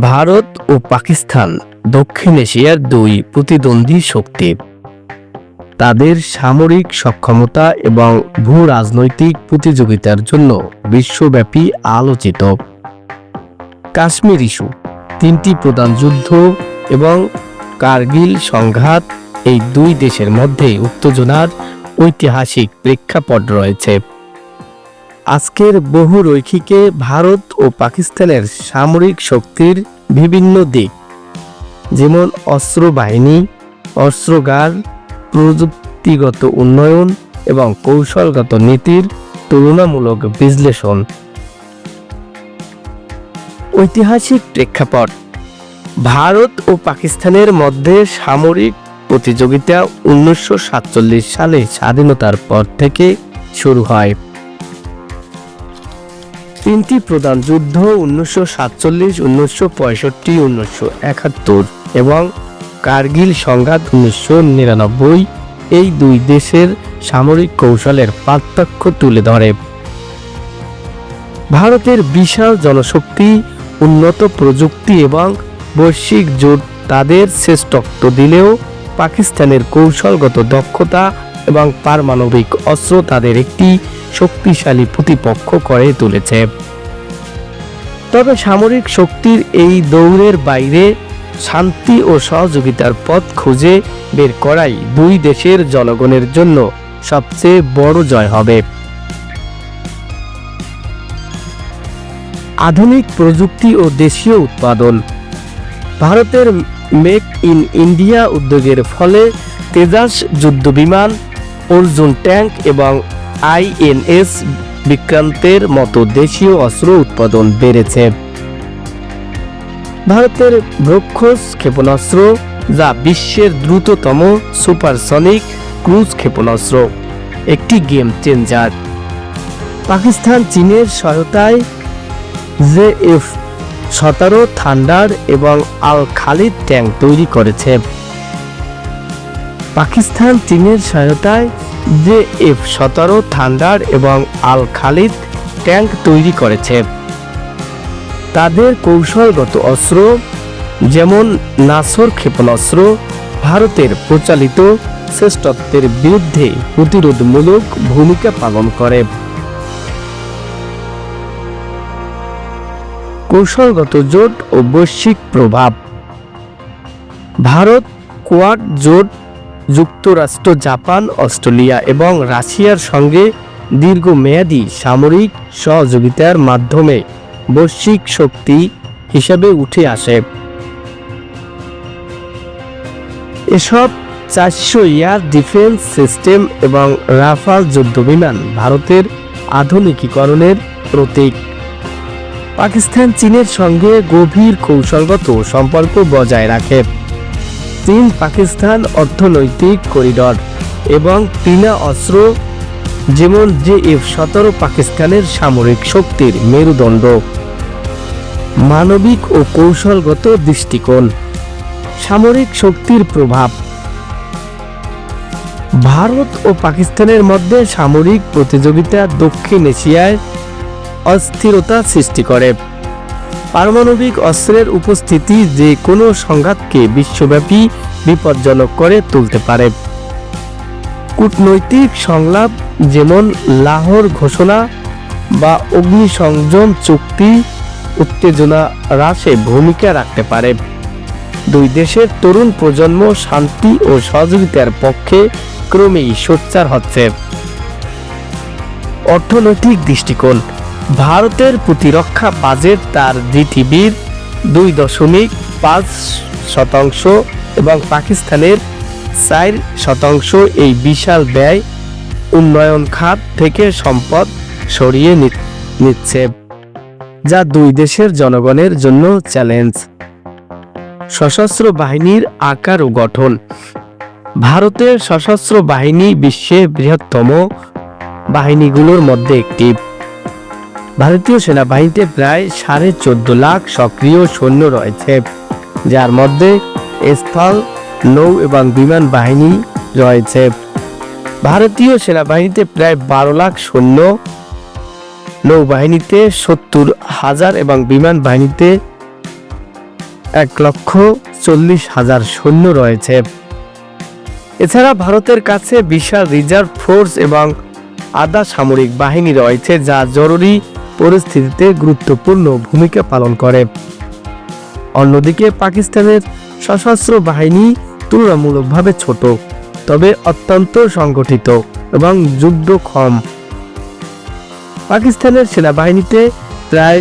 ভারত ও পাকিস্তান, দক্ষিণ এশিয়ার দুই প্রতিদ্বন্দ্বী শক্তি। তাদের সামরিক সক্ষমতা এবং ভূ রাজনৈতিক প্রতিযোগিতার জন্য বিশ্বব্যাপী আলোচিত। কাশ্মীর ইস্যু, তিনটি প্রধান যুদ্ধ এবং কার্গিল সংঘাত এই দুই দেশের মধ্যে উত্তেজনার ঐতিহাসিক প্রেক্ষাপট রয়েছে। আজকের বহু রৈখিকে ভারত ও পাকিস্তানের সামরিক শক্তির বিভিন্ন দিক, যেমন অস্ত্র বাহিনী, অস্ত্রগার, প্রযুক্তিগত উন্নয়ন এবং কৌশলগত নীতির তুলনামূলক বিশ্লেষণ। ঐতিহাসিক প্রেক্ষাপট, ভারত ও পাকিস্তানের মধ্যে সামরিক প্রতিযোগিতা উনিশশো সাতচল্লিশ সালে স্বাধীনতার পর থেকে শুরু হয়। তিনটি প্রধান যুদ্ধ, উনিশশো সাতচল্লিশ, উনিশশো পঁয়ষট্টি, উনিশশো একাত্তর এবং কার্গিল সংঘাত, উনিশশো নিরানব্বই। এই দুই দেশের সামরিক কৌশলের পার্থক্য তুলে ধরে। ভারতের বিশাল জনশক্তি, উন্নত প্রযুক্তি এবং বৈশ্বিক জোট তাদের শ্রেষ্ঠত্ব দিলেও পাকিস্তানের কৌশলগত দক্ষতা এবং পারমাণবিক অস্ত্র তাদের একটি শক্তিশালী প্রতিপক্ষ করে তুলেছে। তবে সামরিক শক্তির এই দৌড়ের বাইরে শান্তি ও সহযোগিতার পথ খুঁজে বের করাই দুই দেশের জনগণের জন্য সবচেয়ে বড় জয় হবে। আধুনিক প্রযুক্তি ও দেশীয় উৎপাদন। ভারতের মেক ইন ইন্ডিয়া উদ্যোগের ফলে তেজাস যুদ্ধবিমান অর্জুন ট্যাঙ্ক এবং আইএনএস বিক্রান্তের মতো দেশীয় অস্ত্র উৎপাদন বেড়েছে। ভারতের ব্রক্ষস ক্ষেপণাস্ত্র, যা বিশ্বের দ্রুততম সুপারসনিক ক্রুজ ক্ষেপণাস্ত্র, একটি গেম চেঞ্জার। পাকিস্তান, চীনের সহায়তায় জে এফ সতেরো, থান্ডার এবং আল খালিদ ট্যাঙ্ক তৈরি করেছে। পাকিস্তান চীনের সহায়তায় জে এফ সতেরো, থান্ডার এবং আল খালিদ ট্যাঙ্ক তৈরি করেছে। তাদের কৌশলগত অস্ত্র যেমন নাসর ক্ষেপণাস্ত্র ভারতের প্রচালিত শ্রেষ্ঠত্বের বিরুদ্ধে প্রতিরোধমূলক ভূমিকা পালন করে। কৌশলগত জোট ও বৈশ্বিক প্রভাব। ভারত কোয়াড জোট যুক্তরাষ্ট্র, জাপান, অস্ট্রেলিয়া এবং রাশিয়ার সঙ্গে দীর্ঘমেয়াদী সামরিক সহযোগিতার মাধ্যমে বৈশ্বিক শক্তি হিসেবে উঠে আসে। এসব চারশো এয়ার ডিফেন্স সিস্টেম এবং রাফাল যুদ্ধবিমান ভারতের আধুনিকীকরণের প্রতীক। পাকিস্তান চীনের সঙ্গে গভীর কৌশলগত সম্পর্ক বজায় রাখে। চীন পাকিস্তান অর্থনৈতিক করিডর এবং চীনা অস্ত্র, যেমন জে এফ সতেরো পাকিস্তানের সামরিক শক্তির মেরুদণ্ড। মানবিক ও কৌশলগত দৃষ্টিকোণ। সামরিক শক্তির প্রভাব। ভারত ও পাকিস্তানের মধ্যে সামরিক প্রতিযোগিতা দক্ষিণ এশিয়ায় অস্থিরতা সৃষ্টি করে। পারমাণবিক অস্ত্রের উপস্থিতি যে কোনো সংঘাতকে বিশ্বব্যাপী বিপজ্জনক করে তুলতে পারে। কূটনৈতিক সংলাপ যেমন লাহোর ঘোষণা বা অগ্নিসংযম চুক্তি উত্তেজনা হ্রাসে ভূমিকা রাখতে পারে। দুই দেশের তরুণ প্রজন্ম শান্তি ও সহযোগিতার পক্ষে ক্রমেই সোচ্চার হচ্ছে। অর্থনৈতিক দৃষ্টিকোণ ভারতের প্রতিরক্ষা বাজেট তার জিটিভির দুই দশমিক পাঁচ শতাংশ এবং পাকিস্তানের চার শতাংশ এই বিশাল ব্যয় উন্নয়ন খাত থেকে সম্পদ সরিয়ে নিচ্ছে, যা দুই দেশের জনগণের জন্য চ্যালেঞ্জ। সশস্ত্র বাহিনীর আকার ও গঠন। ভারতের সশস্ত্র বাহিনী বিশ্বের বৃহত্তম বাহিনীগুলোর মধ্যে একটি। ভারতীয় সেনাবাহিনীতে প্রায় সাড়ে চোদ্দ লাখ সক্রিয় সৈন্য রয়েছে, যার মধ্যে স্থল, নৌ এবং বিমান বাহিনী রয়েছে। ভারতীয় সেনাবাহিনীতে প্রায় বারো লাখ সৈন্য, নৌবাহিনীতে সত্তর হাজার এবং বিমান বাহিনীতে এক লক্ষ চল্লিশ হাজার সৈন্য রয়েছে। এছাড়া ভারতের কাছে বিশাল রিজার্ভ ফোর্স এবং আধা সামরিক বাহিনী রয়েছে, যা জরুরি পরিস্থিতিতে গুরুত্বপূর্ণ ভূমিকা পালন করে। অন্যদিকে পাকিস্তানের সশস্ত্র বাহিনী তুলনামূলকভাবে ছোট, তবে অত্যন্ত সংগঠিত এবং যুদ্ধক্ষম পাকিস্তানের সেনাবাহিনীতে প্রায়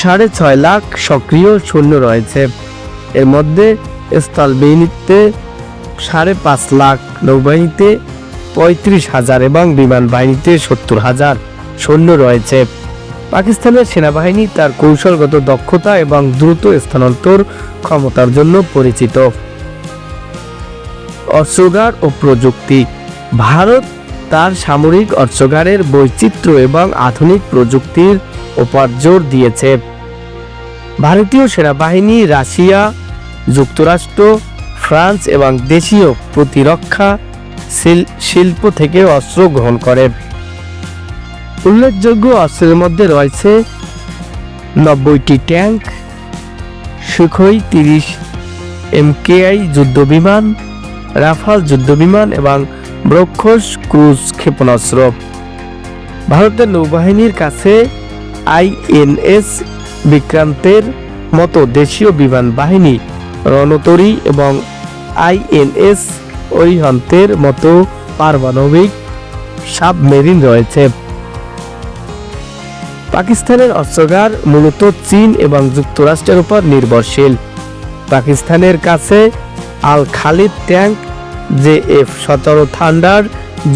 সাড়ে ছয় লাখ সক্রিয় সৈন্য রয়েছে। এর মধ্যে স্থলবাহিনীতে সাড়ে পাঁচ লাখ নৌবাহিনীতে পঁয়ত্রিশ হাজার এবং বিমান বাহিনীতে সত্তর হাজার। সৈন্য রয়েছে। পাকিস্তানের সেনাবাহিনী তার কৌশলগত দক্ষতা এবং দ্রুত স্থানান্তর ক্ষমতার জন্য পরিচিত। অস্ত্রাগার ও প্রযুক্তি। ভারত তার সামরিক অস্ত্রাগারের বৈচিত্র্য এবং আধুনিক প্রযুক্তির উপর জোর দিয়েছে। ভারতীয় সেনাবাহিনী, রাশিয়া, যুক্তরাষ্ট্র, ফ্রান্স এবং দেশীয় প্রতিরক্ষা শিল- শিল্প থেকে অস্ত্র গ্রহণ করে। উল্লেখযোগ্য অস্ত্রের মধ্যে রয়েছে নব্বইটি ট্যাঙ্ক, সুখই তিরিশ এমকেআই যুদ্ধবিমান রাফাল যুদ্ধবিমান এবং ব্রক্ষস ক্রুজ ক্ষেপণাস্ত্র। ভারতের নৌবাহিনীর কাছে আইএনএস বিক্রান্তের মতো দেশীয় বিমান বাহিনী, রণতরী এবং আইএনএস অরিহন্তের মতো পারমাণবিক সাবমেরিন রয়েছে। পাকিস্তানের অস্ত্রগার মূলত চীন এবং যুক্তরাষ্ট্রের উপর নির্ভরশীল। পাকিস্তানের কাছে Al Khalid tank J F সতেরো থান্ডার,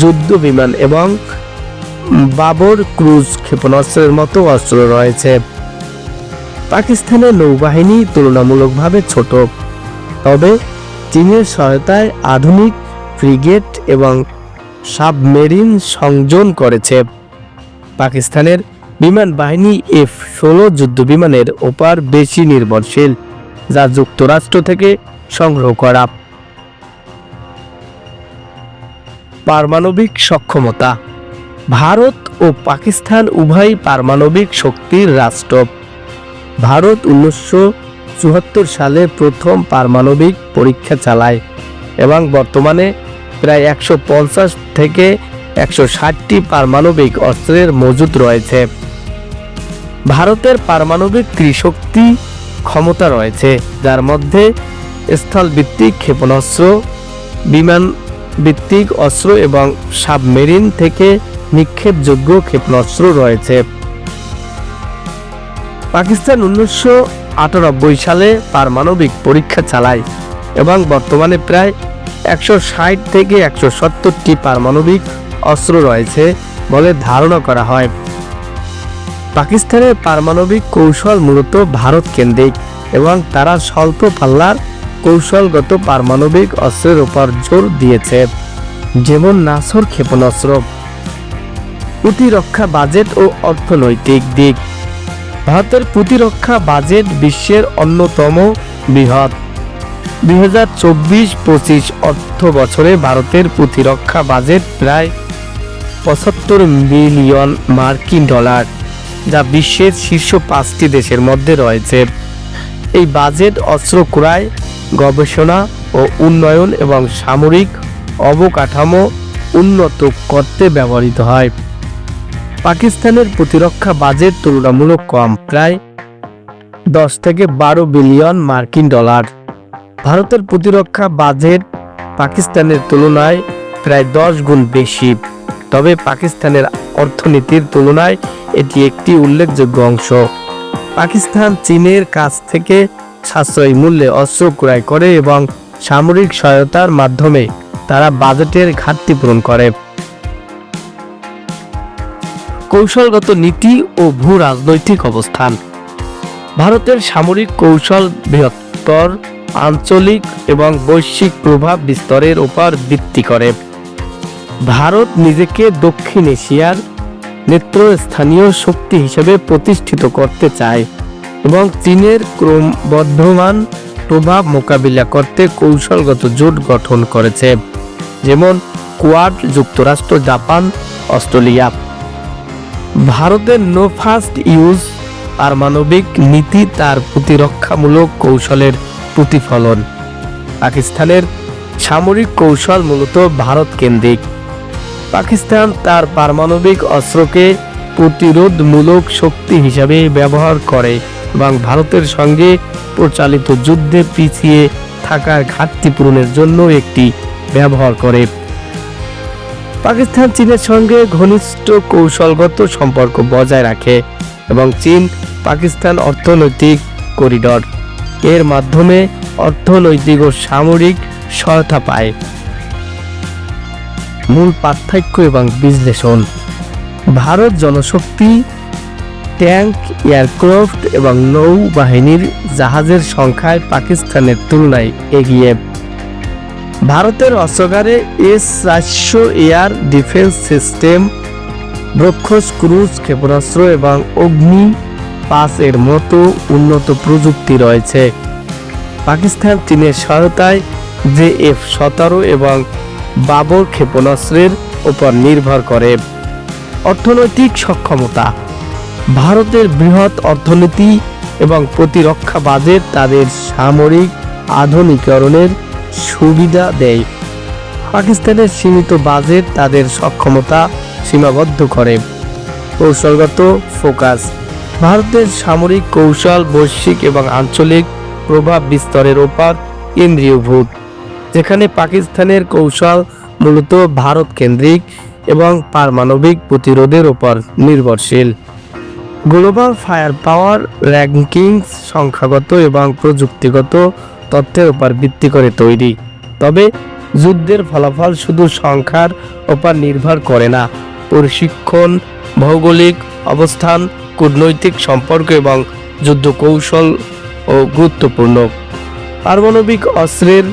যুদ্ধ বিমান এবং বাবর ক্রুজ ক্ষেপণাস্ত্রের মতো অস্ত্র রয়েছে। পাকিস্তানের নৌবাহিনী তুলনামূলকভাবে ছোট, তবে চীনের সহায়তায় আধুনিক ফ্রিগেট এবং সাবমেরিন সংযোজন করেছে। পাকিস্তানের বিমান বাহিনী এফ ষোলো যুদ্ধ বিমানের ওপর বেশি নির্ভরশীল, যা যুক্তরাষ্ট্র থেকে সংগ্রহ করা। পারমাণবিক সক্ষমতা। ভারত ও পাকিস্তান উভয়ই পারমাণবিক শক্তির রাষ্ট্র। ভারত উনিশশো চুয়াত্তর সালে প্রথম পারমাণবিক পরীক্ষা চালায় এবং বর্তমানে প্রায় একশো পঞ্চাশ থেকে একশো ষাটটি পারমাণবিক অস্ত্রের মজুদ রয়েছে। ভারতের পারমাণবিক ত্রিশক্তি ক্ষমতা রয়েছে, যার মধ্যে স্থলভিত্তিক ক্ষেপণাস্ত্র, বিমান ভিত্তিক অস্ত্র এবং সাবমেরিন থেকে নিক্ষেপযোগ্য ক্ষেপণাস্ত্র রয়েছে। পাকিস্তান উনিশশো আটানব্বই সালে পারমাণবিক পরীক্ষা চালায় এবং বর্তমানে প্রায় একশো ষাট থেকে একশো সত্তরটি পারমাণবিক অস্ত্র রয়েছে বলে ধারণা করা হয়। পাকিস্তানের পারমাণবিক কৌশল মূলত ভারত কেন্দ্রিক এবং তারা স্বল্প পাল্লার কৌশলগত পারমাণবিক অস্ত্রের উপর জোর দিয়েছে, যেমন নাসর ক্ষেপণাস্ত্র, প্রতিরক্ষা বাজেট ও অর্থনৈতিক দিক। ভারতের প্রতিরক্ষা বাজেট বিশ্বের অন্যতম বৃহৎ। দুই হাজার চব্বিশ পঁচিশ অর্থ বছরে ভারতের প্রতিরক্ষা বাজেট প্রায় পঁচাত্তর মিলিয়ন মার্কিন ডলার। যা বিশ্বের শীর্ষ পাঁচটি দেশের মধ্যে রয়েছে। এই বাজেট, অস্ত্র ক্রয় গবেষণা ও উন্নয়ন এবং সামরিক অবকাঠামো উন্নত করতে ব্যবহৃত হয়। পাকিস্তানের প্রতিরক্ষা বাজেট তুলনামূলক কম, প্রায় দশ থেকে বারো বিলিয়ন মার্কিন ডলার। ভারতের প্রতিরক্ষা বাজেট পাকিস্তানের তুলনায় প্রায় দশ গুণ বেশি। তবে পাকিস্তানের অর্থনীতির তুলনায় এটি একটি উল্লেখযোগ্য অংশ। পাকিস্তান চীনের কাছ থেকে সাশ্রয়ী মূল্যে অস্ত্র ক্রয় করে এবং সামরিক সহায়তার মাধ্যমে তারা বাজেটের ঘাটতি পূরণ করে। কৌশলগত নীতি ও ভূ রাজনৈতিক অবস্থান। ভারতের সামরিক কৌশল বৃহত্তর, আঞ্চলিক এবং বৈশ্বিক প্রভাব বিস্তারের উপর ভিত্তি করে। ভারত নিজেকে দক্ষিণ এশিয়ার নেত্রস্থানীয় শক্তি হিসেবে প্রতিষ্ঠিত করতে চায় এবং চীনের ক্রমবর্ধমান প্রভাব মোকাবিলা করতে কৌশলগত জোট গঠন করেছে, যেমন কোয়াড, যুক্তরাষ্ট্র, জাপান, অস্ট্রেলিয়া। ভারতের নো ফার্স্ট ইউজ পারমাণবিক নীতি তার প্রতিরক্ষামূলক কৌশলের প্রতিফলন। পাকিস্তানের সামরিক কৌশল মূলত ভারত কেন্দ্রিক। পাকিস্তান তার পারমাণবিক অস্ত্রকে প্রতিরোধমূলক শক্তি হিসাবে ব্যবহার করে এবং ভারতের সঙ্গে প্রচালিত যুদ্ধে পিছিয়ে থাকার ঘাটতি পূরণের জন্য একটি ব্যবহার করে। পাকিস্তান চীনের সঙ্গে ঘনিষ্ঠ কৌশলগত সম্পর্ক বজায় রাখে এবং চীন পাকিস্তান অর্থনৈতিক করিডর। এর মাধ্যমে অর্থনৈতিক ও সামরিক সহায়তা পায়। মূল পার্থক্য এবং বিশ্লেষণ। ভারত জনশক্তি ট্যাঙ্ক এয়ারক্রাফট এবং নৌবাহিনীর জাহাজের সংখ্যায় পাকিস্তানের তুলনায় এগিয়ে। ভারতের অস্ত্রাগারে এস চারশো air defence system BrahMos cruise, ক্ষেপণাস্ত্র এবং অগ্নি পাস এর মতো উন্নত প্রযুক্তি রয়েছে। পাকিস্তান, চীনের সহায়তায় জে এফ সতেরো এবং বাবর ক্ষেপণাস্ত্রের উপর নির্ভর করে। অর্থনৈতিক সক্ষমতা। ভারতের বৃহৎ অর্থনীতি এবং প্রতিরক্ষা বাজেট তাদের সামরিক আধুনিকরণের সুবিধা দেয়। পাকিস্তানের সীমিত বাজেট তাদের সক্ষমতা সীমাবদ্ধ করে। কৌশলগত ফোকাস। ভারতের সামরিক কৌশল, বৈশ্বিক এবং আঞ্চলিক প্রভাব বিস্তারের ওপর কেন্দ্রীয় কেন্দ্রীয়ভূত। যেখানে পাকিস্তানের কৌশল মূলত ভারত কেন্দ্রিক এবং পারমাণবিক প্রতিরোধের উপর নির্ভরশীল। গ্লোবাল ফায়ার পাওয়ার র্যাঙ্কিংস সংখ্যাগত এবং প্রযুক্তিগত তথ্যের উপর ভিত্তি করে তৈরি। তবে যুদ্ধের ফলাফল শুধু সংখ্যার উপর নির্ভর করে না, প্রশিক্ষণ, ভৌগোলিক অবস্থান, কূটনৈতিক সম্পর্ক এবং যুদ্ধ কৌশল ও গুরুত্বপূর্ণ। পারমাণবিক অস্ত্রের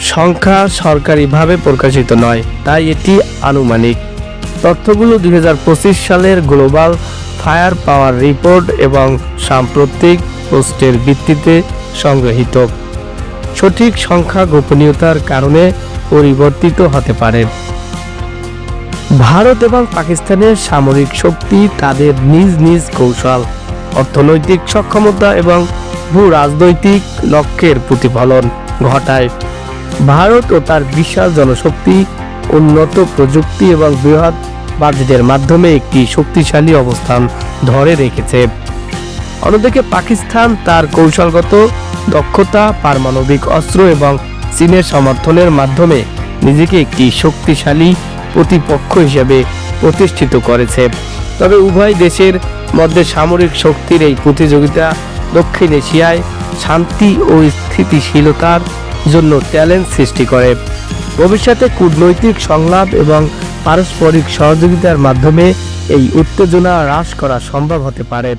সংখ্যা সরকারিভাবে প্রকাশিত নয়, তাই এটি আনুমানিক। তথ্যগুলো দুই সালের গ্লোবাল ফায়ার পাওয়ার রিপোর্ট এবং সাম্প্রতিক পোস্টের ভিত্তিতে সংগৃহীত। সঠিক সংখ্যা গোপনীয়তার কারণে পরিবর্তিত হতে পারে। ভারত এবং পাকিস্তানের সামরিক শক্তি তাদের নিজ নিজ কৌশল, অর্থনৈতিক সক্ষমতা এবং ভূ রাজনৈতিক লক্ষ্যের প্রতিফলন ঘটায়। ভারত ও তার বিশাল জনশক্তি, উন্নত প্রযুক্তি এবং বৃহৎ বাজেটের মাধ্যমে একটি শক্তিশালী অবস্থান ধরে রেখেছে। অন্যদিকে পাকিস্তান তার কৌশলগত দক্ষতা, পারমাণবিক অস্ত্র এবং চীনের সমর্থনের মাধ্যমে নিজেকে একটি শক্তিশালী প্রতিপক্ষ হিসেবে প্রতিষ্ঠিত করেছে। তবে উভয় দেশের মধ্যে সামরিক শক্তির এই প্রতিযোগিতা দক্ষিণ এশিয়ায় শান্তি ও স্থিতিশীলতার জন্য ট্যালেন্ট সৃষ্টি করে। ভবিষ্যতে কূটনৈতিক সংলাপ এবং পারস্পরিক সহযোগিতার মাধ্যমে এই উত্তেজনা হ্রাস করা সম্ভব হতে পারে।